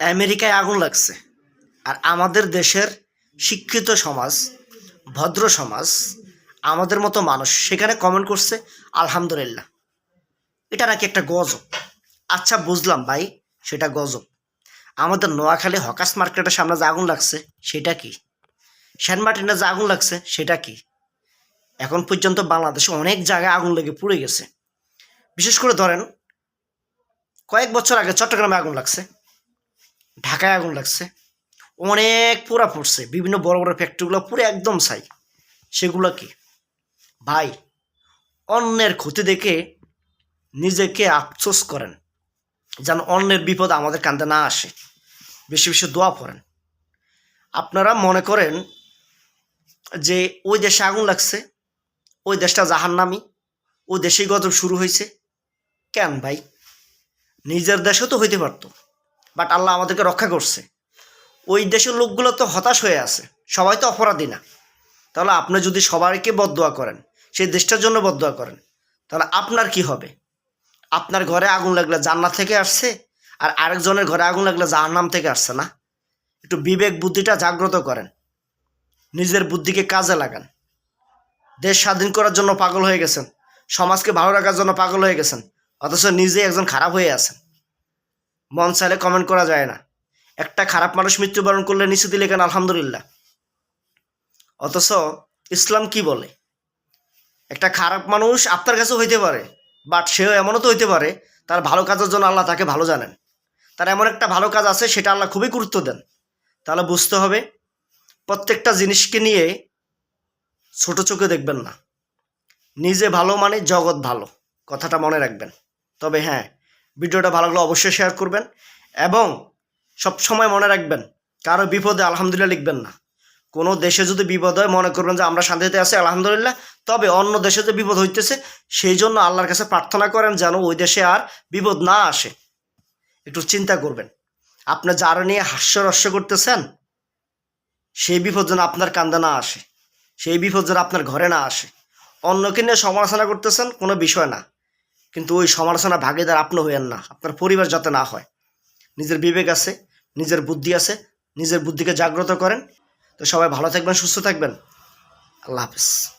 আমেরিকায় আগুন লাগছে। আর আমাদের দেশের শিক্ষিত সমাজ, ভদ্র সমাজ, আমাদের মতো মানুষ সেখানে কমেন্ট করছে, আলহামদুলিল্লাহ। এটা নাকি একটা গজব। আচ্ছা বুঝলাম ভাই, সেটা গজব। আমাদের নোয়াখালী হকাস মার্কেটের সামনে যে আগুন লাগছে, সেটা কি? সেন্ট মার্টিনে যে আগুন লাগছে, সেটা কি? এখন পর্যন্ত বাংলাদেশে অনেক জায়গায় আগুন লেগে পুড়ে গেছে। বিশেষ করে ধরেন, কয়েক বছর আগে চট্টগ্রামে আগুন লাগছে। ঢাকায় আগুন লাগছে। অনেক পুরা পড়ছে। বিভিন্ন বড় বড় ফ্যাক্টরিগুলো পুরো একদম ছাই। সেগুলো কি ভাই অন্যের ক্ষতি দেখে নিজেকে আফসোস করেন। যেন অন্যের বিপদ আমাদের কান্দে না আসে। বেশি বেশি দোয়া পড়েন। আপনারা মনে করেন যে ওই দেশে আগুন লাগছে, ওই দেশটা জাহান্নামি, ওই দেশেই গজব শুরু হয়েছে। কেন ভাই? নিজের দেশেও তো হইতে পারতো। বাট আল্লাহ আমাদেরকে রক্ষা করছে। ওই দেশের লোকগুলো তো হতাশ হয়ে আছে। সবাই তো অপরাধী না। তাহলে আপনি যদি সবাইকে বদদোয়া করেন, সেই দেশটার জন্য বদদোয়া করেন, তাহলে আপনার কি হবে? আপনার ঘরে আগুন লাগলে জান্নাত থেকে আসছে, আর আরেকজনের ঘরে আগুন লাগলে জাহান্নাম থেকে আসছে না? একটু বিবেক বুদ্ধিটা জাগ্রত করেন। নিজের বুদ্ধিকে কাজে লাগান। দেশ স্বাধীন করার জন্য পাগল হয়ে গেছেন। সমাজকে ভালো রাখার জন্য পাগল হয়ে গেছেন। অথচ নিজে একজন খারাপ হয়ে আছেন। মন চাইলে কমেন্ট করা যায় না। একটা খারাপ মানুষ মৃত্যুবরণ করলে নিচে দিলে কেন? আলহামদুলিল্লাহ। অথচ ইসলাম কি বলে? একটা খারাপ মানুষ আপনার কাছে হইতে পারে বাট সেও এমনও তো হইতে পারে, তার ভালো কাজের জন্য আল্লাহ তাকে ভালো জানেন। তার এমন একটা ভালো কাজ আছে, সেটা আল্লাহ খুবই গুরুত্ব দেন। তাহলে বুঝতে হবে, প্রত্যেকটা জিনিসকে নিয়ে ছোট চোখে দেখবেন না। নিজে ভালো মানে জগৎ ভালো, কথাটা মনে রাখবেন। তবে হ্যাঁ ভিডিওটা ভালো লাগলে অবশ্যই শেয়ার করবেন এবং সব সময় মনে রাখবেন, কারও বিপদে আলহামদুলিল্লাহ লিখবেন না। কোনো দেশে যদি বিপদ হয়, মনে করবেন যে আমরা শান্তিতে আছি, আলহামদুলিল্লাহ। তবে অন্য দেশে যে বিপদ হইতেছে, সেই জন্য আল্লাহর কাছে প্রার্থনা করেন যেন ওই দেশে আর বিপদ না আসে। একটু চিন্তা করবেন, আপনি যারা নিয়ে হাস্যরস্য করতেছেন, সেই বিপদ যেন আপনার কান্দে না আসে, সেই বিপদ যেন আপনার ঘরে না আসে। অন্যকে নিয়ে সমালোচনা করতেছেন, কোনো বিষয় না। কিন্তু ওই সমালোচনা ভাগিদার আপনি হইয়েন না। আপনার পরিবার যাতে না হয়। নিজের বিবেক আছে, নিজের বুদ্ধি আছে, নিজের বুদ্ধিকে জাগ্রত করেন। তো সবাই ভালো থাকবেন, সুস্থ থাকবেন। আল্লাহ হাফিজ।